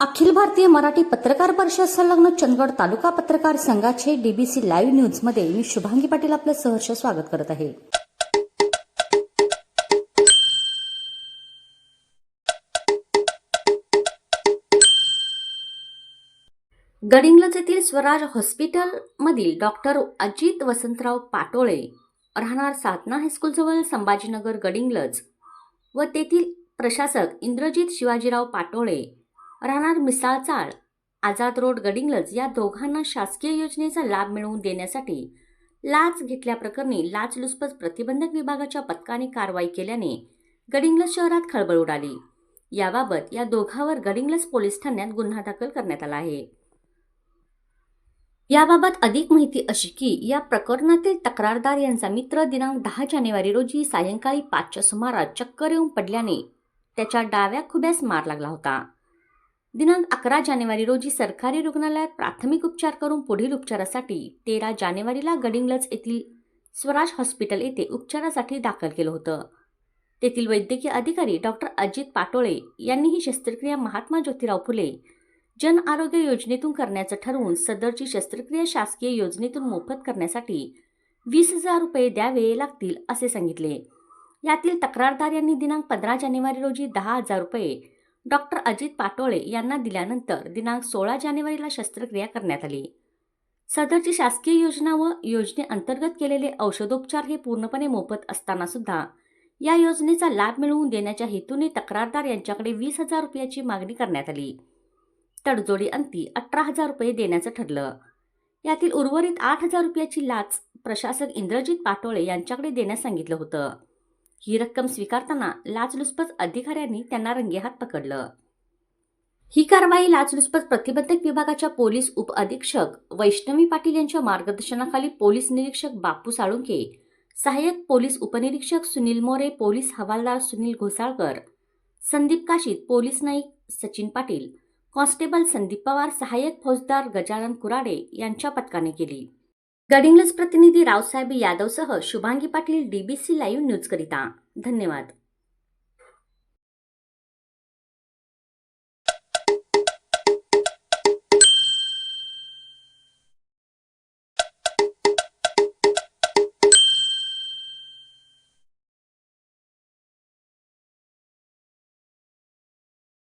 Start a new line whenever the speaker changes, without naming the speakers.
अखिल भारतीय मराठी पत्रकार परिषद संलग्न चंदगड तालुका पत्रकार संघाचे डीबीसी लाईव्ह न्यूजमध्ये मी शुभांगी पाटील आपलं सहर्ष स्वागत करत आहे. गडिंग्लज येथील स्वराज हॉस्पिटलमधील डॉक्टर अजित वसंतराव पाटोळे राहणार साधना हायस्कूलजवळ संभाजीनगर गडिंग्लज व तेथील प्रशासक इंद्रजित शिवाजीराव पाटोळे राहणार मिसाळचाळ. आझाद रोड गडिंगलज या दोघांना शासकीय योजनेचा लाभ मिळवून देण्यासाठी लाच घेतल्याप्रकरणी लाचलुचपत प्रतिबंधक विभागाच्या पथकाने कारवाई केल्याने गडिंग्लज शहरात खळबळ उडाली. याबाबत या दोघांवर गडिंग्लज पोलीस ठाण्यात गुन्हा दाखल करण्यात आला आहे. याबाबत अधिक माहिती अशी की या प्रकरणातील तक्रारदार यांचा मित्र दिनांक दहा जानेवारी रोजी सायंकाळी पाचच्या सुमारास चक्कर येऊन पडल्याने त्याच्या डाव्या खुब्यास मार लागला होता. दिनांक अकरा जानेवारी रोजी सरकारी रुग्णालयात प्राथमिक उपचार करून पुढील उपचारासाठी तेरा जानेवारीला गडिंगलज येथील स्वराज हॉस्पिटल येथे उपचारासाठी दाखल केलं होतं. तेथील वैद्यकीय अधिकारी डॉक्टर अजित पाटोळे यांनी ही शस्त्रक्रिया महात्मा ज्योतिराव फुले जन आरोग्य योजनेतून करण्याचं ठरवून सदरची शस्त्रक्रिया शासकीय योजनेतून मोफत करण्यासाठी वीस हजार रुपये द्यावे लागतील असे सांगितले. यातील तक्रारदार यांनी दिनांक पंधरा जानेवारी रोजी दहा हजार रुपये डॉक्टर अजित पाटोळे यांना दिल्यानंतर दिनांक सोळा जानेवारीला शस्त्रक्रिया करण्यात आली. सदरची शासकीय योजना व योजनेअंतर्गत केलेले औषधोपचार हे पूर्णपणे मोफत असताना सुद्धा या योजनेचा लाभ मिळवून देण्याच्या हेतूने तक्रारदार यांच्याकडे वीस हजार रुपयाची मागणी करण्यात आली. तडजोडी अंती अठरा हजार रुपये देण्याचं ठरलं. यातील उर्वरित आठ हजार रुपयाची लाच प्रशासक इंद्रजित पाटोळे यांच्याकडे देण्यास सांगितलं होतं. ही रक्कम स्वीकारताना लाचलुचपत अधिकाऱ्यांनी त्यांना रंगेहात पकडलं. ही कारवाई लाचलुचपत प्रतिबंधक विभागाच्या पोलीस उपअधीक्षक वैष्णवी पाटील यांच्या मार्गदर्शनाखाली पोलीस निरीक्षक बापू साळुंके सहाय्यक पोलीस उपनिरीक्षक सुनील मोरे पोलीस हवालदार सुनील घोसाळकर संदीप काशीत पोलीस नाईक सचिन पाटील कॉन्स्टेबल संदीप पवार सहाय्यक फौजदार गजानन कुराडे यांच्या पथकाने केली. गडिंग्लज प्रतिनिधी रावसाहेब यादवसह शुभांगी पाटील डीबीसी लाईव्ह न्यूजकरिता धन्यवाद.